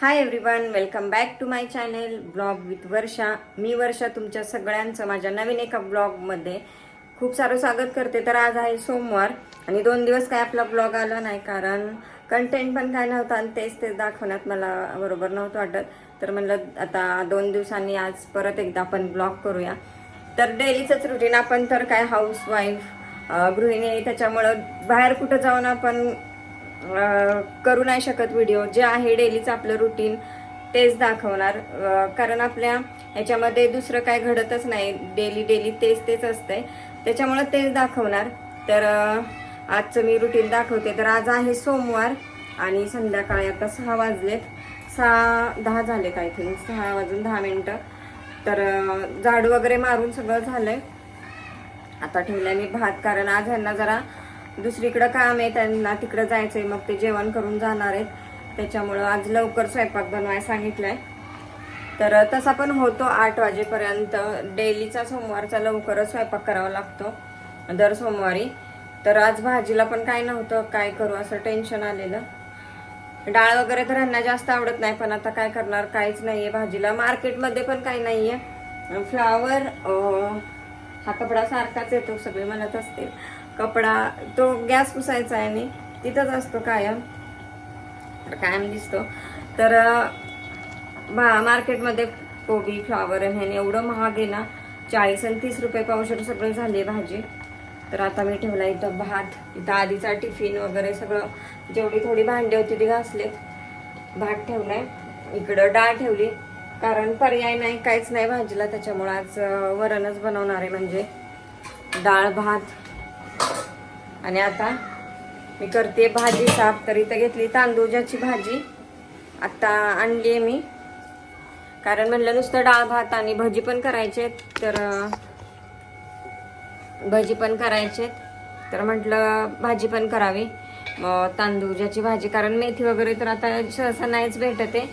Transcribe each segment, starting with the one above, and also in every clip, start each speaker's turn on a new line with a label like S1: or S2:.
S1: Hi everyone welcome back to my channel blog with Varsha मी वर्षा तुमच्या सगळ्यांचं माझ्या नवीन एका ब्लॉगमध्ये खूप सारं स्वागत करते. तर आज आहे सोमवार आणि दोन दिवस काय आपला ब्लॉग आला नाही कारण कंटेंट पण काय नव्हतं आणि तेच तेच दाखवण्यात मला बरोबर नव्हतं वाटत. तर म्हणलं आता दोन दिवसांनी आज परत एकदा आपण ब्लॉग करूया. तर डेलीचंच रुटीन आपण तर काय हाऊस वाईफ गृहिणी आहे त्याच्यामुळं बाहेर कुठं जाऊन आपण करू नाही शकत व्हिडिओ जे आहे डेलीचं आपलं रुटीन तेच दाखवणार. कारण आपल्या ह्याच्यामध्ये दुसरं काय घडतच नाही. डेली डेली तेच तेच असतंय. त्याच्यामुळं तेच दाखवणार. तर आजचं मी रुटीन दाखवते. तर आज आहे सोमवार आणि संध्याकाळी आता सहा वाजलेत. सहा दहा झालेत आय थिंक सहा वाजून दहा मिनटं. तर झाडू वगैरे मारून सगळं झालंय. आता ठेवलंय मी भात कारण आज ह्यांना जरा दुसरीकडं काम आहे त्यांना तिकडं जायचंय मग ते जेवण करून जाणार आहेत. त्याच्यामुळं आज लवकर स्वयंपाक बनवायला सांगितलंय. तर तसा पण होतो आठ वाजेपर्यंत. डेलीचा सोमवारचा लवकरच स्वयंपाक करावा लागतो दर सोमवारी. तर आज भाजीला पण काय नव्हतं काय करू असं टेन्शन आलेलं. डाळ वगैरे तर ह्यांना जास्त आवडत नाही पण आता काय करणार काहीच नाहीये भाजीला. मार्केटमध्ये पण काही नाहीये. फ्लावर हा कपडा सारखाच येतो सगळे म्हणत असतील. कपडा तो गॅस पुसायचा आहे आणि तिथंच असतो कायम. तर कायम दिसतो. तर भा मार्केटमध्ये कोबी फ्लावर ह्याने एवढं महाग आहे ना चाळीस आणि तीस रुपये पावशेर सगळं झाली भाजी. तर आता मी ठेवला इथं भात इथं आधीचा टिफिन वगैरे सगळं. जेवढी थोडी भांडी होती ती घासलेत. भात ठेवलाय. इकडं डाळ ठेवली. कारण पर्याय नाही काहीच नाही भाजीला. त्याच्यामुळे आज वरणच बनवणार आहे म्हणजे डाळ भात आणि आता मी करते भाजी साफ. तर इथं घेतली तांदूळाची भाजी. आत्ता आणली आहे मी. कारण म्हणलं नुसतं डाळ भात आणि भजी पण करायचे तर भजी पण करायचे तर म्हटलं भाजी पण करावी. मग तांदूळाची भाजी. कारण मेथी वगैरे तर आता सहसा नाहीच भेटत आहे.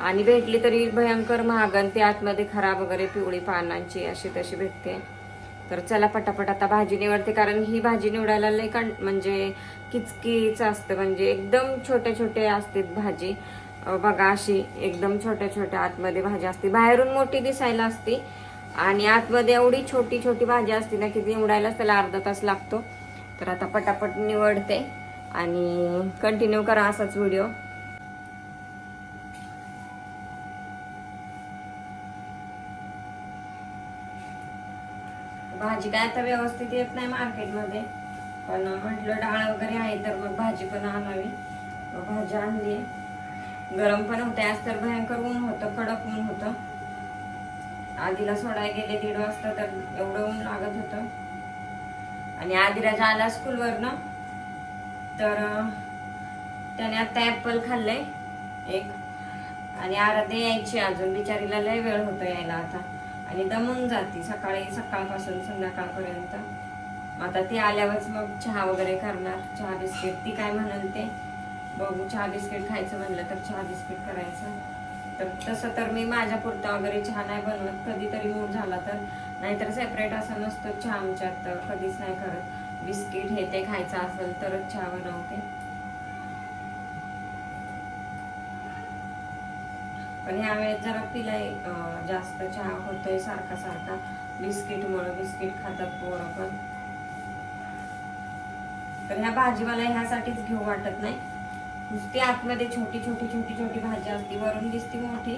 S1: आणि भेटली तरी भयंकर महागण ते ती आतमध्ये खराब वगैरे पिवळी पानांची अशी तशी भेटते. तर चला पटापट आता भाजी निवडते कारण ही भाजी निवडायला लय कं म्हणजे किचकीच असतं म्हणजे एकदम छोटे छोटे असते भाजी. बघा अशी एकदम छोट्या छोट्या आतमध्ये भाजी असते. बाहेरून मोठी दिसायला असते आणि आतमध्ये एवढी छोटी छोटी भाजी असते ना की निवडायलाच त्याला अर्धा तास लागतो. तर आता पटापट निवडते आणि कंटिन्यू करा असाच व्हिडिओ भाजी काय आता व्यवस्थित येत नाही मार्केटमध्ये. पण म्हटलं डाळ वगैरे आहे तर मग भाजी पण आणावी. भाजी आणली गरम पण होते आज तर भयंकर ऊन होतं कडक ऊन होतं. आधीला सोडायला गेले दीड वाजता तर एवढं ऊन लागत होतं. आणि आदिराजा आला स्कूलवरनं. तर त्याने आता ऍपल खाल्लंय एक. आणि आराध्या यायची अजून. बिचारीला लय वेळ होतो यायला आता. आणि दमून जाते सकाळी सकाळपासून संध्याकाळपर्यंत. आता ती आल्यावरच मग चहा वगैरे करणार चहा बिस्किट. ती काय म्हणाल ते बघू चहा बिस्किट खायचं म्हणलं तर चहा बिस्किट करायचं. तर तसं तर मी माझ्या पुरता वगैरे चहा नाही बनवत कधीतरी मूड झाला तर. नाहीतर सेपरेट असा नसतो चहा आमच्यात तर कधीच नाही करत. बिस्किट हे ते खायचं असेल तरच चहा बनवते. पण ह्या वेळेस जरा तिलाही जास्त चहा होतोय सारखा सारखा. बिस्किट मुळे बिस्किट खातात पोरं पण. तर ह्या भाजीवाला ह्यासाठीच घेऊ वाटत नाही. नुसती आतमध्ये छोटी छोटी छोटी छोटी भाजी असते वरून दिसती मोठी.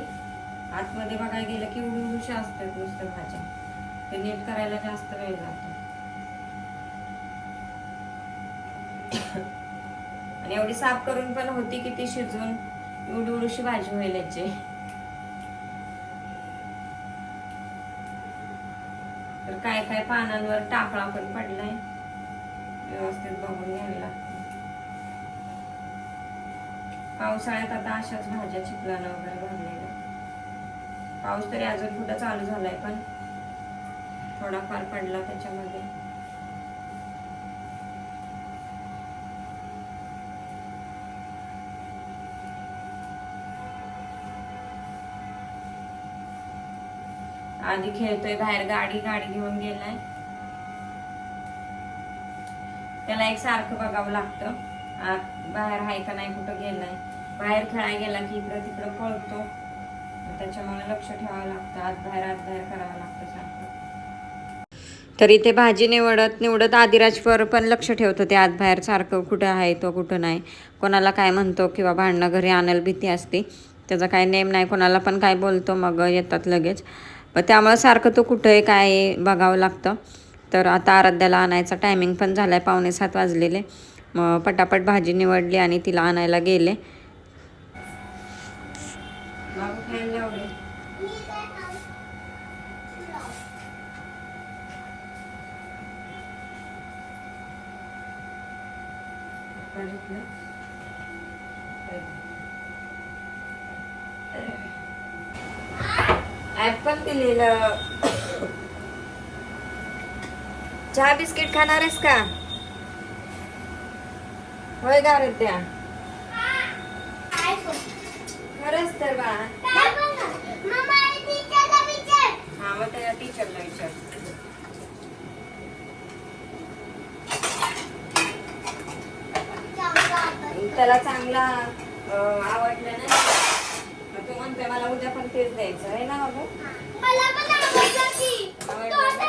S1: आतमध्ये बघायला गेलं की उडी उडूशी असतात नुसत्या भाज्या. ते नीट करायला जास्त वेळ जातो. आणि एवढी साफ करून पण होती की ती शिजून उडी उडूशी भाजी होईल याची काय काय पानांवर टाकळा पण पडलाय. व्यवस्थित बघून घ्यायला. लागते पावसाळ्यात आता अशाच भाज्या चिखलानं वगैरे भरलेल्या. पाऊस तरी अजून कुठं चालू झालाय पण थोडाफार पडला त्याच्यामध्ये. आधी खेळतोय बाहेर गाडी गाडी घेऊन गेलाय. त्याला एक सारखं बघावं लागतं बाहेर आहे का नाही कुठं गेलाय. बाहेर खेळायला गेला की इकडं तिकडं पळतो. त्याच्यामुळे लक्ष ठेवावं लागतं आत बाहेर आत बाहेर करावं लागतं सारखं. तर इथे भाजी निवडत निवडत आदिराजवर पण लक्ष ठेवत होते आत बाहेर सारखं कुठं आहे तो कुठं नाही. कोणाला काय म्हणतो किंवा भांडणं घरी आणायला भीती असते. त्याचा काय नेम नाही कोणाला पण काय बोलतो मग येतात लगेच. मग त्यामुळे सारखं तो कुठं आहे काय आहे बघावं लागतं. तर आता आराध्याला आणायचा टायमिंग पण झाला आहे पावणे सात वाजलेले. मग पटापट भाजी निवडली आणि तिला आणायला गेले. ऍपल दिलेलं. चहा बिस्किट खाणार आहेस का? होय गारत्या खरंच तर बा. हा मग त्या टीचरला विचार. त्याला चांगला आवडलं नाही मग तो म्हणतोय मला उद्या पण तेच द्यायचं आहे ना बाबू?
S2: मला पण आवडलं की.
S1: आवडलं?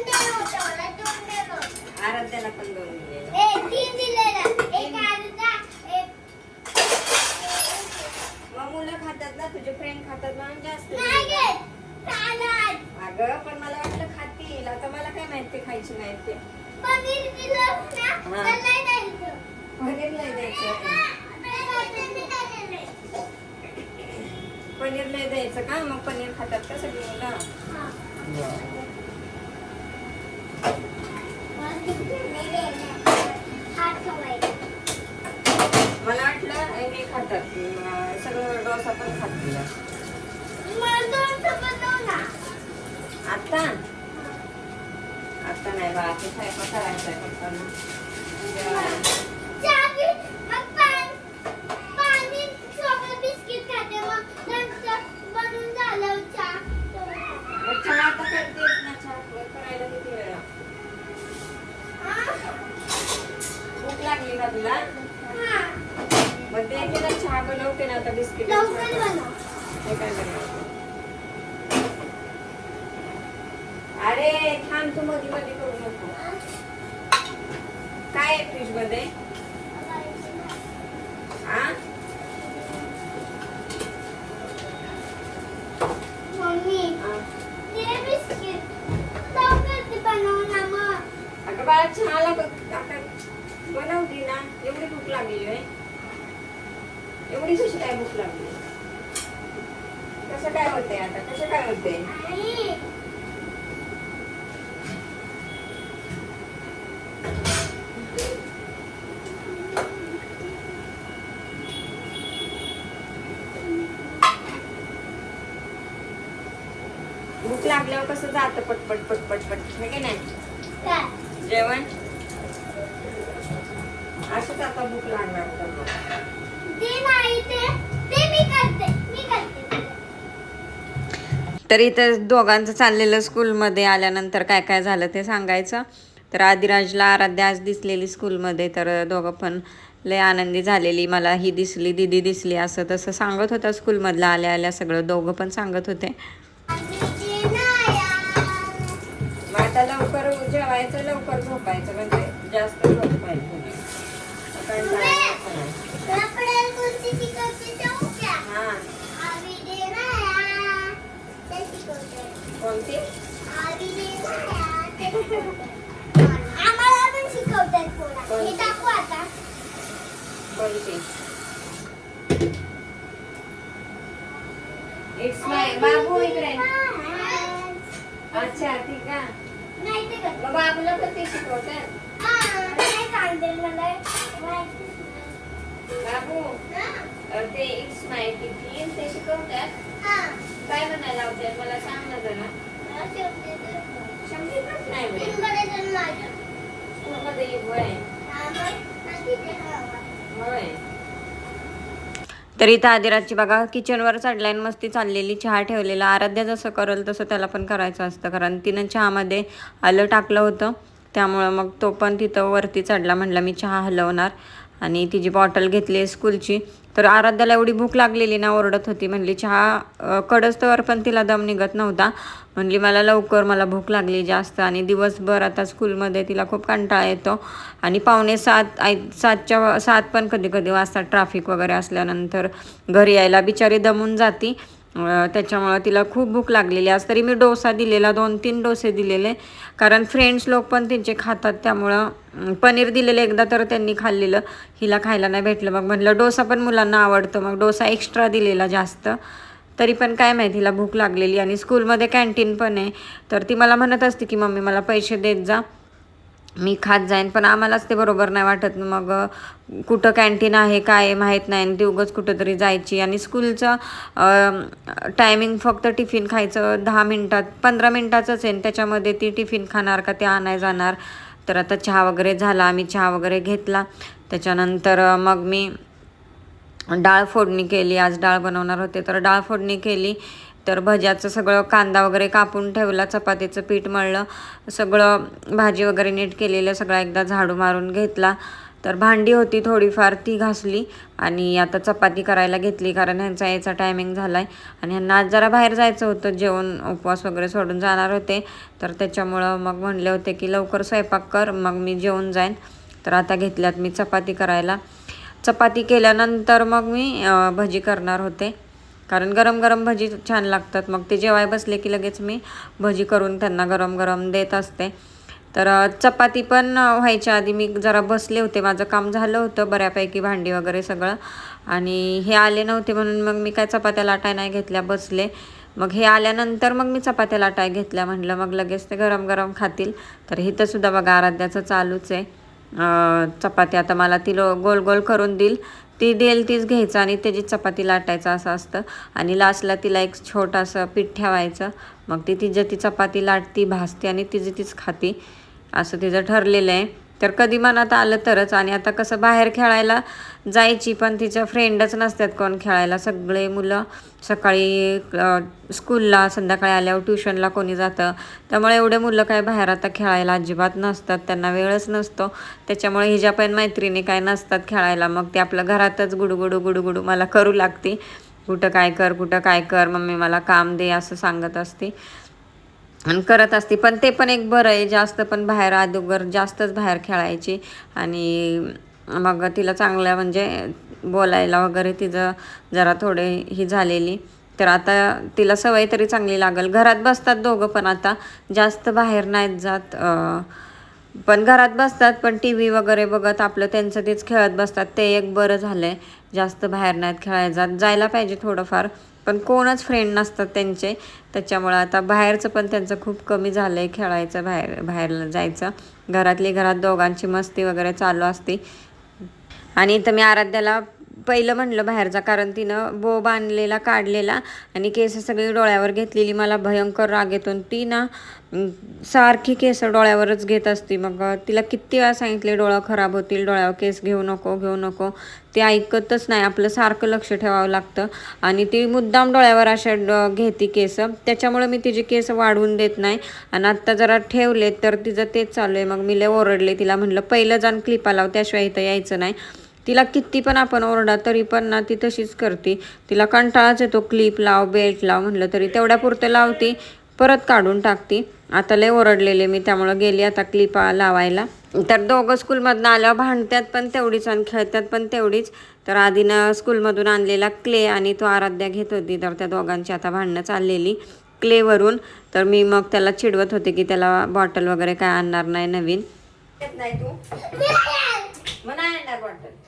S2: दिलं होतं.
S1: आराध्याला पण दोन मग मुलं खातात ना तुझे फ्रेंड खातात म्हणून जास्त अगं पण मला वाटलं खातील आता मला काय माहीत ते खायची नाही ते
S2: पनीर दिलं ना,
S1: हा.
S2: तर नाही द्यायचं.
S1: पनीर नाही द्यायचं
S2: पनीर नाही.
S1: का मग पनीर खातात का सगळी मुलं. मला वाटलं हे खातात अं, सगळं डोसा पण खातील
S2: मला दोन
S1: ราที่
S2: ใช้
S1: เขา
S2: ใช้
S1: อใส่ของเข
S2: นะ
S1: काय भूक लागली? कसं काय होतंय आता? कसं काय
S2: आई,
S1: भूक लागल्यावर कसं जातं पटपट पटपट पट हे की नाही? जेवण? असंच आता भूक लागणार तर मग.
S2: ते नाही ते ते मी करते मी करते.
S1: तर इथं दोघांचं चाललेलं स्कूलमध्ये आल्यानंतर काय काय झालं ते सांगायचं. तर आदिराजला आराध्या आज दिसलेली स्कूलमध्ये तर दोघं पण लय आनंदी झालेली. मला ही दिसली दिदी दिसली असं तसं सांगत होता स्कूलमधलं आल्या आल्या सगळं दोघं पण सांगत होते. आता लवकर जेवायचं लवकर झोपायचं म्हणजे जास्त झोपायचं
S2: आपल्याला कोणती?
S1: हा.
S2: आम्हाला पण शिकवतात पोरा. हे दाखवू आता.
S1: कोणती इट्स माय बाबू इकडे अच्छा ठीक आहे
S2: नाही ते
S1: बाबूला पण ते शिकवतात
S2: हा, नाही मला. माहिती.
S1: बाबू
S2: हा,
S1: ते इट्स माय टिफिन ते शिकवतात
S2: हा.
S1: काय म्हणायला लावतात मला सांग ना जरा
S2: तर.
S1: नाही.
S2: स्कूलमध्ये.
S1: होय इथं आदिराजची बघा किचनवर चढलाय आणि मस्ती चाललेली चहा ठेवलेला आराध्या जसं करल तसं त्याला पण करायचं असतं कारण तिनं चहामध्ये आलं टाकलं होतं त्यामुळं मग तो पण तिथं वरती चढला म्हणला मी चहा हलवणार आणि तिची बॉटल घेतली आहे स्कूलची तर आराध्याला एवढी भूक लागलेली ना ओरडत होती. म्हणली चहा कडस्तवर पण तिला दम निघत नव्हता. म्हणली मला लवकर मला भूक लागली जास्त. आणि दिवसभर आता स्कूलमध्ये तिला खूप कंटाळा येतो. आणि पावणे सात आय सातच्या सात पण कधी कधी वाजतात ट्रॅफिक वगैरे असल्यानंतर घरी यायला बिचारी दमून जाती. त्याच्यामुळं तिला खूप भूक लागलेली. आज तरी मी डोसा दिलेला दोन तीन डोसे दिलेले. कारण फ्रेंड्स लोक पण त्यांचे खातात त्यामुळं पनीर दिलेलं एकदा तर त्यांनी खाल्लेलं. हिला खायला नाही भेटलं. मग म्हटलं डोसा पण मुलांना आवडतं. मग डोसा एक्स्ट्रा दिलेला जास्त. तरी पण काय माहिती हिला भूक लागलेली. आणि स्कूलमध्ये कॅन्टीन पण आहे. तर ती मला म्हणत असते की मम्मी मला पैसे देत जा. मी खात जाईन. पण आम्हालाच ते बरोबर नाही वाटत. मग कुठं कॅन्टीन आहे काय माहीत नाही. आणि ती उगंच कुठंतरी जायची. आणि स्कूलचं टायमिंग फक्त टिफिन खायचं दहा मिनटात पंधरा मिनटाचंच आहे. आणि त्याच्यामध्ये ती टिफिन खाणार का ते आणाय जाणार. तर आता चहा वगैरे झाला आम्ही चहा वगैरे घेतला. त्याच्यानंतर मग मी डाळ फोडणी केली. आज डाळ बनवणार होते तर डाळ फोडणी केली. तर भज्याचं सगळं कांदा वगैरे कापून ठेवला चपातीचं पीठ मळलं. सगळं भाजी वगैरे नीट केलेलं सगळं एकदा झाडू मारून घेतला. तर भांडी होती थोडीफार ती घासली आणि आता चपाती करायला घेतली कारण ह्यांचा यायचा टायमिंग झाला आहे आणि ह्यांना आज जरा बाहेर जायचं होतं जेवण उपवास वगैरे सोडून जाणार होते. तर त्याच्यामुळं मग म्हणले होते की लवकर स्वयंपाक कर मग मी जेवून जाईन. तर आता घेतल्यात मी चपाती करायला. चपाती केल्यानंतर मग मी भजी करणार होते. कारण गरम गरम भजी छान लागतात. मग ते जेवाय बसले की लगेच मी भजी करून त्यांना गरम गरम देत असते. तर चपाती पण व्हायच्या आधी मी जरा बसले होते. माझं काम झालं होतं बऱ्यापैकी भांडी वगैरे सगळं. आणि हे आले नव्हते म्हणून मग मी काय चपात्या लाटाय नाही घेतल्या बसले. मग हे आल्यानंतर मग मी चपात्या लाटाय घेतल्या म्हटलं मग लगेच ते गरम गरम खातील. तर इथं सुद्धा बघा आराध्याचं चालूच आहे. चपाती आता मला ती लो गोल गोल करून देईल. ती देल तीच घ्यायचं आणि त्याची चपाती लाटायचं असं असतं. आणि लास्टला तिला एक छोटंसं पीठ ठेवायचं. मग ती तिच्या ती चपाती लाटती भाजते आणि तिची तीच खाती. असं तिचं ठरलेलं आहे. तर कधी मनात आलं तरच. आणि आता कसं बाहेर खेळायला जायची पण तिच्या फ्रेंडच नसतात कोण खेळायला. सगळे मुलं सकाळी स्कूलला संध्याकाळी आल्यावर ट्युशनला कोणी जातं. त्यामुळे एवढे मुलं काय बाहेर आता खेळायला अजिबात नसतात. त्यांना वेळच नसतो. त्याच्यामुळे हिच्या पण मैत्रिणी काय नसतात खेळायला मग ते आपलं घरातच गुडगुडू गुडगुडू मला करू लागते. कुठं काय कर कुठं काय कर मम्मी मला काम दे असं सांगत असते. आणि करत असते. पण ते पण एक बरं आहे. जास्त पण बाहेर अगोदर जास्तच बाहेर खेळायची. आणि मग तिला चांगलं म्हणजे बोलायला वगैरे तिचं जरा थोडे ही झालेली. तर आता तिला सवय तरी चांगली लागेल. घरात बसतात दोघं पण आता. जास्त बाहेर नाहीत जात. पण घरात बसतात पण टी व्ही वगैरे बघत आपलं त्यांचं तेच खेळत बसतात. ते एक बरं झालं आहे जास्त बाहेर नाहीत खेळायला जात. जायला पाहिजे थोडंफार. पण कोणच फ्रेंड नसतात त्यांचे. त्याच्यामुळं आता बाहेरचं पण त्यांचं खूप कमी झालं आहे खेळायचं बाहेर बाहेर जायचं. घरातली घरात दोघांची मस्ती वगैरे चालू असते. आणि इथं मी आराध्याला पहिलं म्हणलं बाहेरचा कारण तिनं बो बांधलेला काढलेला आणि केस सगळी डोळ्यावर घेतलेली. मला भयंकर राग येतो. आणि ती ना सारखी केस डोळ्यावरच घेत असती. मग तिला किती वेळा सांगितले डोळा खराब होतील डोळ्यावर केस घेऊ नको घेऊ नको. ते ऐकतच नाही. आपलं सारखं लक्ष ठेवावं लागतं. आणि ती मुद्दाम डोळ्यावर अशा घेते केस. त्याच्यामुळे मी तिचे केस वाढवून देत नाही. आणि आत्ता जरा ठेवले तर तिचं तेच चालू आहे. मग मी लय ओरडले तिला. म्हणलं पहिलं जाऊन क्लिपा लाव त्याशिवाय इथं यायचं नाही. तिला किती पण आपण ओरडा तरी पण ना ती तशीच करते. तिला कंटाळाच येतो क्लिप लाव बेल्ट लाव म्हणलं तरी. तेवढ्यापुरते लावते परत काढून टाकते. आता लय ओरडलेले मी त्यामुळं गेली आता क्लिपा लावायला. तर दोघं स्कूलमधनं आल्यावर भांडतात पण तेवढीच आणि खेळतात पण तेवढीच. तर आधीनं स्कूलमधून आणलेला क्ले आणि तो आराध्या घेत होती तर त्या दोघांची आता भांडणं चाललेली क्लेवरून तर मी मग त्याला चिडवत होते की त्याला बॉटल वगैरे काय आणणार नाही नवीन. नाही तू. आणणार बॉटल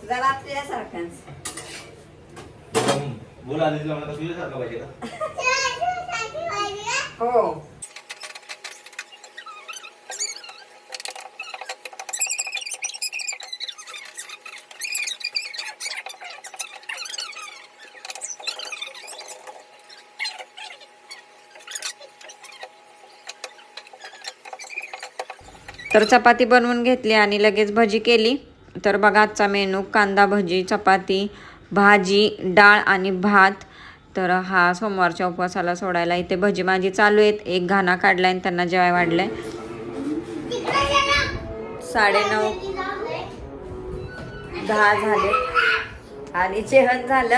S1: तुझा बाप तुझ्यासारखाच.
S3: बोला तुझ्यासारखा पाहिजे का?
S1: हो. तर चपाती बनवून घेतली आणि लगेच भजी केली. तर बघा आजचा मेनू कांदा भजी चपाती भाजी डाळ आणि भात. तर हा सोमवारच्या उपवासाला सोडायला इथे भजी माझी चालू आहेत. एक घाणा काढला आणि त्यांना जेवाय वाढलंय.
S2: आहे गेला
S1: साडेनऊ दहा झाले. आणि जेवण झालं.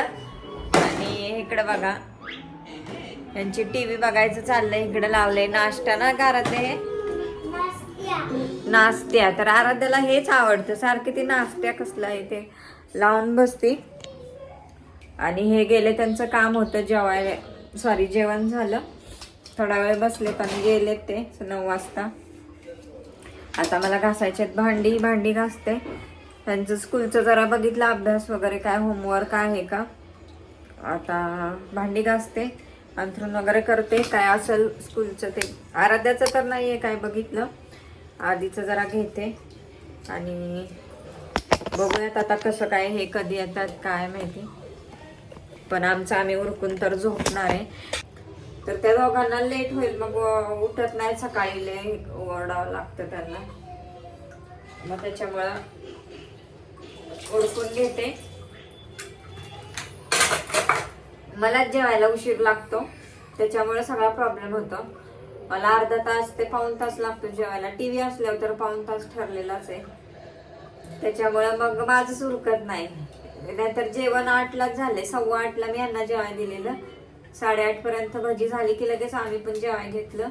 S1: आणि इकडं बघा यांची टी व्ही बघायचं चाललंय. इकडं लावलंय नाश्ता ना घरात हे
S2: मस्त्या
S1: तर आराध्याला हेच आवडतं. सारखे ती नाश्त्या कसलं आहे ते लावून बसती. आणि हे गेले त्यांचं काम होतं जेवायला. सॉरी जेवण झालं. थोडा वेळ बसले पण गेलेत ते. नऊ वाजता. आता मला घासायचे भांडी भांडी घासते. त्यांचं स्कूलचं जरा बघितलं अभ्यास वगैरे काय होमवर्क आहे का? आता भांडी घासते अंथरून वगैरे करते. काय असेल स्कूलचं ते. आराध्याचं तर नाही आहे काय बघितलं. आधीचं जरा घेते. आणि बघूयात आता कसं काय हे कधी येतात काय माहिती. पण आमचं आम्ही उरकून तर झोपणार आहे. तर त्या दोघांना लेट होईल मग उठत नाही सकाळी ले ओरडावं लागतं त्यांना. मग त्याच्यामुळं ओळखून घेते. मलाच जेवायला उशीर लागतो. त्याच्यामुळे सगळा प्रॉब्लेम होतो. मला अर्धा तास ते पाऊण तास लागतो जेवायला. टी व्ही असल्यावर तर पाऊण तास ठरलेलाच आहे. त्याच्यामुळं मग माझं सुरकत नाही नाहीतर जेवण आठलाच झाले. सव्वा आठला मी यांना जेवाय दिलेलं. साडेआठ पर्यंत भजी झाली की लगेच आम्ही पण जेवाय घेतलं.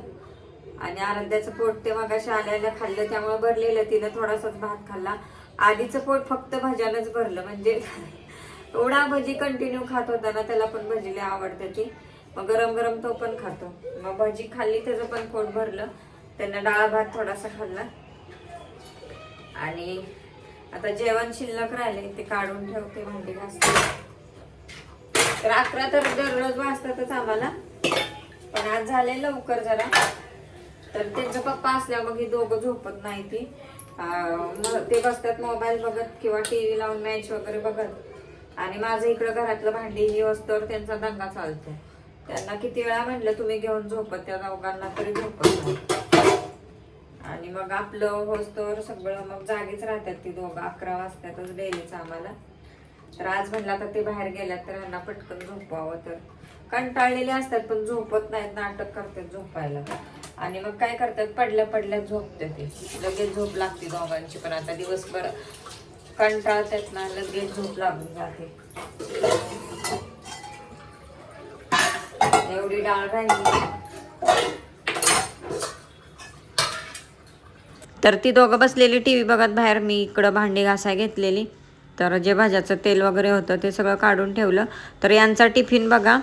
S1: आणि आराध्याचं पोट ते मगाशी आल्याला खाल्लं त्यामुळे भरलेलं तिनं थोडासाच भात खाल्ला. आधीचं पोट फक्त भज्यानंच भरलं. म्हणजे एवढा भजी कंटिन्यू खात होता ना त्याला पण भजीला आवडतं आवडते ती. मग गरम गरम तो पण खातो. मग भजी खाल्ली त्याचं पण पोट भरलं त्यांना डाळ भात थोडासा खाल्ला. आणि आता जेवण शिल्लक राहिले ते काढून ठेवते भांडी घासते. तर अकरा तर दररोज वाजतातच आम्हाला. पण आज झाले लवकर जरा. तर त्यांचा पप्पा असल्या मग ही दोघं झोपत नाही ती. मग ते बसतात मोबाईल बघत किंवा टीव्ही लावून मॅच वगैरे बघत. आणि माझं इकडं घरातलं भांडी ही वस्तूवर त्यांचा दंगा चालतो त्यांना किती वेळा म्हटलं तुम्ही घेऊन झोपत त्या दोघांना तरी झोपत आणि मग आपलं होस्तोवर सगळं मग जागीच राहतात ती दोघं अकरा वाजतातच डेलीच आम्हाला. तर आज म्हणलं आता ते बाहेर गेल्यात तर ह्यांना पटकन झोपवावं तर. कंटाळलेले असतात पण झोपत नाहीत नाटक करतात झोपायला. आणि मग काय करतात पडल्या पडल्या झोपते ते. लगेच झोप लागते दोघांची पण आता दिवसभर कंटाळतात ना लगेच झोप लागून जाते. एवढी डाळ राहिली. तर ती दोघं बसलेली टी व्ही बघत बाहेर. मी इकडं भांडी घासाय घेतलेली. तर जे भाज्याचं तेल वगैरे होतं ते सगळं काढून ठेवलं. तर यांचा टिफिन बघा.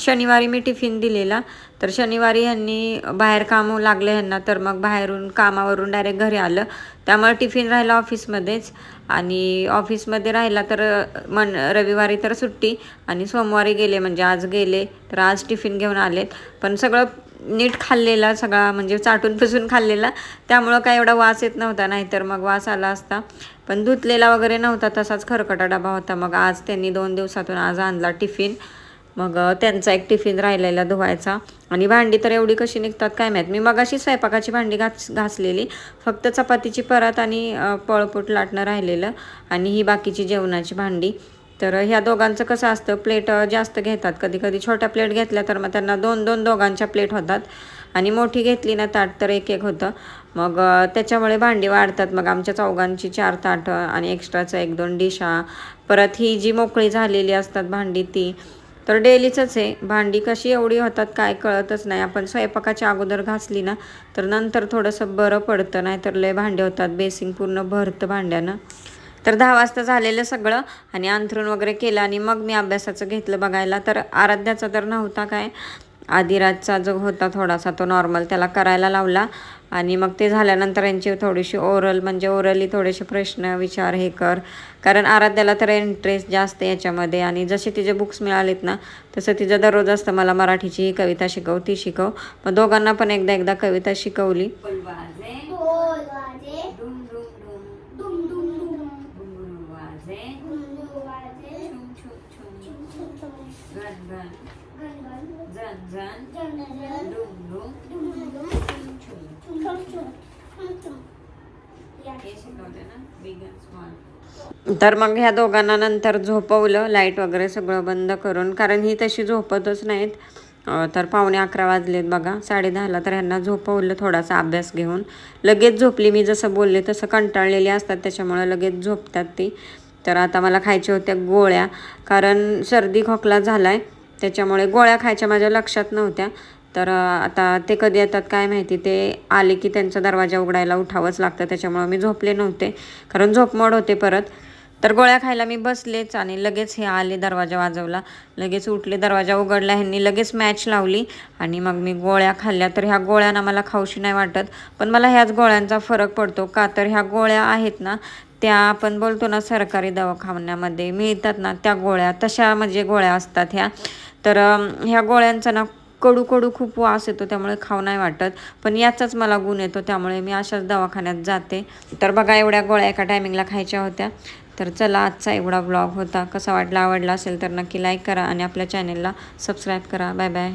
S1: शनिवारी मी टिफिन दिलेला. तर शनिवारी ह्यांनी बाहेर काम लागले ह्यांना तर मग बाहेरून कामावरून डायरेक्ट घरी आलं. त्यामुळे टिफिन राहिला ऑफिसमध्येच. आणि ऑफिसमध्ये राहिला तर मन रविवारी तर सुट्टी आणि सोमवारी गेले म्हणजे आज गेले तर आज टिफिन घेऊन आलेत. पण सगळं नीट खाल्लेला सगळा म्हणजे चाटून पुसून खाल्लेला. त्यामुळं काय एवढा वास येत नव्हता नाहीतर मग वास आला असता. पण धुतलेला वगैरे नव्हता तसाच खरकटा डबा होता. मग आज त्यांनी दोन दिवसातून आज आणला टिफिन. मग त्यांचा एक टिफिन राहिलेला धुवायचा. आणि भांडी तर एवढी कशी निघतात काय माहीत. मी मगाशी स्वयंपाकाची भांडी घास घासलेली. फक्त चपातीची परत आणि पळपूट लाटणं राहिलेलं. आणि ही बाकीची जेवणाची भांडी. तर ह्या दोघांचं कसं असतं प्लेट जास्त घेतात. कधी कधी छोट्या प्लेट घेतल्या तर मग त्यांना दोन दोन दोघांच्या प्लेट होतात. आणि मोठी घेतली ना ताट तर एक एक होतं. मग त्याच्यामुळे भांडी वाढतात. मग आमच्या चौघांची चार ताटं आणि एक्स्ट्राचं एक दोन डिशा. परत ही जी मोकळी झालेली असतात भांडी ती तर डेलीचंच आहे. भांडी कशी एवढी होतात काय कळतच नाही. आपण स्वयंपाकाच्या अगोदर घासली ना तर नंतर थोडंसं बरं पडतं. नाहीतर लय भांडे होतात. बेसिंग पूर्ण भरतं भांड्यानं. तर दहा वाजता झालेलं सगळं आणि अंथरूण वगैरे केलं आणि मग मी अभ्यासाचं घेतलं बघायला. तर आराध्याचा तर नव्हता काय आदिराजचा जो होता थोडासा तो नॉर्मल त्याला करायला लावला. आणि मग ते झाल्यानंतर यांची थोडीशी ओरल म्हणजे ओरली थोडेसे प्रश्न विचार हे कर. कारण आराध्याला तर इंटरेस्ट जास्त आहे याच्यामध्ये. आणि जसे तिचे बुक्स मिळालेत ना तसं तिचं दररोज असतं मला मराठीची ही कविता शिकव ती शिकव. मग दोघांना पण एकदा एकदा कविता शिकवली. तर मग ह्या दोघांना नंतर झोपवलं लाइट वगैरे सगळं बंद करून. कारण ही तशी झोपतच नाहीत. तर पावणे अकरा वाजलेत बघा. साडे दहाला तर ह्यांना झोपवलं थोडासा अभ्यास घेऊन. लगेच झोपली. मी जसं बोलले तसं कंटाळलेली असतात. त्याच्यामुळं लगेच झोपतात ती. तर आता मला खायच्या होत्या गोळ्या. कारण सर्दी खोकला झाला आहे त्याच्यामुळे गोळ्या खायच्या माझ्या लक्षात नव्हत्या. तर आता ते कधी येतात काय माहिती ते आले की त्यांचा दरवाजा उघडायला उठावंच लागतं. त्याच्यामुळे मी झोपले नव्हते कारण झोपमोड होते परत. तर गोळ्या खायला मी बसलेच आणि लगेच हे आले दरवाजा वाजवला. लगेच उठले दरवाजा उघडला ह्यांनी लगेच मॅच लावली आणि मग मी गोळ्या खाल्ल्या. तर ह्या गोळ्यांना मला खाऊशी नाही वाटत पण मला ह्याच गोळ्यांचा फरक पडतो. का तर ह्या गोळ्या आहेत ना त्या आपण बोलतो ना सरकारी दवाखान्यामध्ये मिळतात ना त्या गोळ्या. तशा म्हणजे गोळ्या असतात ह्या. तर ह्या गोळ्यांचा ना कडू कडू खूप वास येतो त्यामुळे खाऊ नाही वाटत. पण याचाच मला गुण येतो त्यामुळे मी अशाच दवाखान्यात जाते. तर बघा एवढ्या गोळ्या एका टायमिंगला खायच्या होत्या. तर चला आजचा एवढा ब्लॉग होता. कसा वाटला आवडला असेल तर नक्की लाईक करा आणि आपल्या चॅनेलला सबस्क्राईब करा. Bye bye